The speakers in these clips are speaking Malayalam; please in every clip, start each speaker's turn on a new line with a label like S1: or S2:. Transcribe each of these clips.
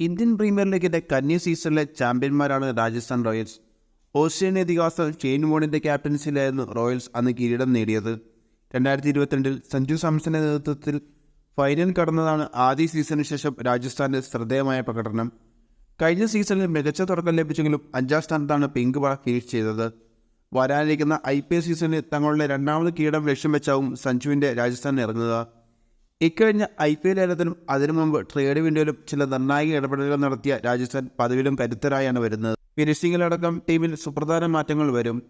S1: ഇന്ത്യൻ പ്രീമിയർ ലീഗിന്റെ കന്നി സീസണിലെ ചാമ്പ്യന്മാരാണ് രാജസ്ഥാൻ റോയൽസ്. ഓസ്ട്രേലിയൻ ഇതിഹാസം ഷെയ്ൻ വോണിന്റെ ക്യാപ്റ്റൻസിയിലായിരുന്നു റോയൽസ് അന്ന് കിരീടം നേടിയത്. രണ്ടായിരത്തി ഇരുപത്തിരണ്ടിൽ സഞ്ജു സാംസന്റെ നേതൃത്വത്തിൽ ഫൈനൽ കടന്നതാണ് ആദ്യ സീസണിന് ശേഷം രാജസ്ഥാന്റെ ശ്രദ്ധേയമായ പ്രകടനം. കഴിഞ്ഞ സീസണിൽ മികച്ച തുടക്കം ലഭിച്ചെങ്കിലും അഞ്ചാം സ്ഥാനത്താണ് പിങ്ക് വള ഫിനിഷ് ചെയ്തത്. വരാനിരിക്കുന്ന ഐ പി എൽ സീസണിൽ തങ്ങളുടെ രണ്ടാമത് കിരീടം ലക്ഷ്യം വെച്ചാവും സഞ്ജുവിന്റെ രാജസ്ഥാനിൽ ഇറങ്ങുക. ഇക്കഴിഞ്ഞ ഐ പി എൽ ലേലത്തിനും അതിനു മുമ്പ് ട്രേഡ് വിൻഡോയിലും ചില നിർണായക ഇടപെടലുകൾ നടത്തിയ രാജസ്ഥാൻ പതിവിലും കരുത്തരായാണ് വരുന്നത്. ഫിനിഷിങ്ങിലടക്കം ടീമിൽ സുപ്രധാന മാറ്റങ്ങൾ വരും.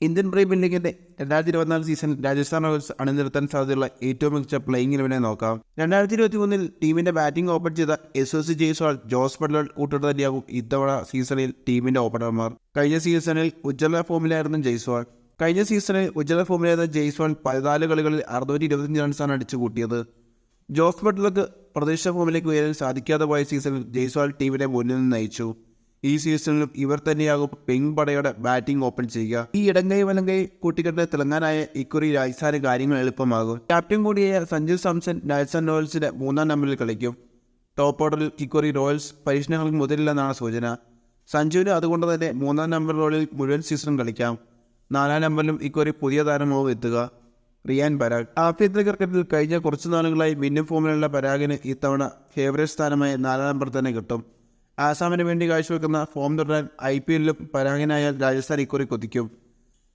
S1: ഇന്ത്യൻ പ്രീമിയർ ലീഗിന്റെ രണ്ടായിരത്തി ഇരുപത്തിനാല് സീസൺ രാജസ്ഥാൻ റോയൽസ് അണിനിരത്താൻ സാധ്യതയുള്ള ഏറ്റവും മികച്ച പ്ലേയിങ് ഇലവനെ നോക്കാം. രണ്ടായിരത്തി ഇരുപത്തി മൂന്നിൽ ടീമിന്റെ ബാറ്റിംഗ് ഓപ്പൺ ചെയ്ത S S C Jaiswal Jos Buttler കൂട്ടിട്ട് തന്നെയാകും ഇത്തവണ സീസണിൽ ടീമിന്റെ ഓപ്പണർമാർ. കഴിഞ്ഞ സീസണിൽ ഉജ്ജ്വല ഫോമിലായിരുന്നു ജയ്സ്വാൾ. കഴിഞ്ഞ സീസണിൽ ഉജ്ജ്വല ഫോമിലായിരുന്ന ജെയ്സോൺ പതിനാല് കളികളിൽ അറുന്നൂറ്റി ഇരുപത്തിയഞ്ച് റൺസാണ് അടിച്ചു കൂട്ടിയത്. ജോസ് ബട്ട്ലർക്ക് പ്രതീക്ഷ ഫോമിലേക്ക് ഉയരാൻ സാധിക്കാതെ പോയ സീസണിൽ ജയ്സ്വാൾ ടീമിനെ മുന്നിൽ നിന്ന് നയിച്ചു. ഈ സീസണിലും ഇവർ തന്നെയാകും പിങ് പടയുടെ ബാറ്റിംഗ് ഓപ്പൺ ചെയ്യുക. ഈ ഇടങ്കൈ വലങ്കൈ കൂട്ടിക്കെട്ട് തിളങ്ങാനായ ഇക്കുറി രാജസ്ഥാന് കാര്യങ്ങൾ എളുപ്പമാകും. ക്യാപ്റ്റൻ കൂടിയായ സഞ്ജു സാംസൺ രാജസ്ഥാൻ റോയൽസിന്റെ മൂന്നാം നമ്പറിൽ കളിക്കും. ടോപ്പ് ഓർഡറിൽ ഇക്കുറി റോയൽസ് പരീക്ഷണങ്ങൾക്ക് മുതിരില്ലെന്നാണ് സൂചന. സഞ്ജുവിന് അതുകൊണ്ട് തന്നെ മൂന്നാം നമ്പർ റോളിൽ മുഴുവൻ സീസണും കളിക്കാം. നാലാം നമ്പറിലും ഇക്കുറി പുതിയ താരമാവും എത്തുക. റിയാൻ പരാഗ്. ആഭ്യന്തര ക്രിക്കറ്റിൽ കഴിഞ്ഞ കുറച്ചു നാളുകളായി മിന്നും ഫോമിലുള്ള പരാഗിന് ഇത്തവണ ഫേവറേറ്റ് സ്ഥാനമായ നാലാം നമ്പർ തന്നെ കിട്ടും. ആസാമിന് വേണ്ടി കാഴ്ചവെക്കുന്ന ഫോം തുടരാൻ ഐ പി എല്ലിലും പരാഗനായാൽ രാജസ്ഥാൻ ഇക്കുറി കൊതിക്കും.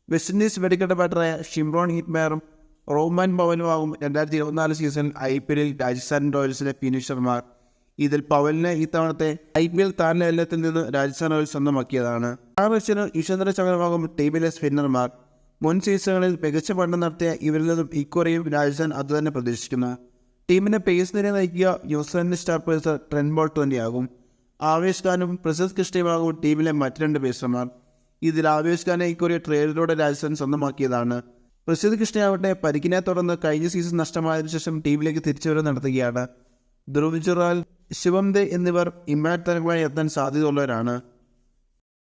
S1: വെസ്റ്റ് ഇൻഡീസ് വെടിക്കെട്ട ബാറ്ററായ ഷിംറോൺ ഹിറ്റ്മയറും റോമാൻ ഭവനുമാകും രണ്ടായിരത്തി ഇരുപത്തിനാല് സീസണിൽ ഐ പി എല്ലിൽ രാജസ്ഥാൻ റോയൽസിലെ ഫിനിഷർമാർ. ഇതിൽ പവലിനെ ഇത്തവണത്തെ ഐ പി എൽ താരലേലത്തിൽ നിന്ന് രാജസ്ഥാൻ റോയൽസ് സ്വന്തമാക്കിയതാണ്. ആവശ്യത്തിന് ഈശ്വന്ദ്ര ചക്രമാകും ടീമിലെ സ്പിന്നർമാർ. മുൻ സീസണുകളിൽ മികച്ച പഠനം നടത്തിയ ഇവരിൽ നിന്നും ഇക്കുറിയും രാജസ്ഥാൻ അതുതന്നെ പ്രതീക്ഷിക്കുന്നു. ടീമിനെ പേസ് നിര നയിക്കുക New Zealand star pacer Trent Boult തന്നെയാകും ആവേശ് ഖാനും പ്രസിദ്ധ് കൃഷ്ണയുമാകും ടീമിലെ മറ്റു രണ്ട് പേസർമാർ ഇതിൽ ആവേശ് ഖാനെ ഇക്കുറി ട്രേഡിലൂടെ രാജസ്ഥാൻ സ്വന്തമാക്കിയതാണ്. പ്രസിദ്ധ് കൃഷ്ണയാവട്ടെ പരിക്കിനെ തുടർന്ന് കഴിഞ്ഞ സീസൺ നഷ്ടമായതിനു ശേഷം ടീമിലേക്ക് തിരിച്ചുവരവ് നടത്തുകയാണ്. ധ്രുവ് ജുറാൽ ശിവം ദേ എന്നിവർ ഇമ്പാക്ട് താരങ്ങളായി എത്താൻ സാധ്യതയുള്ളവരാണ്.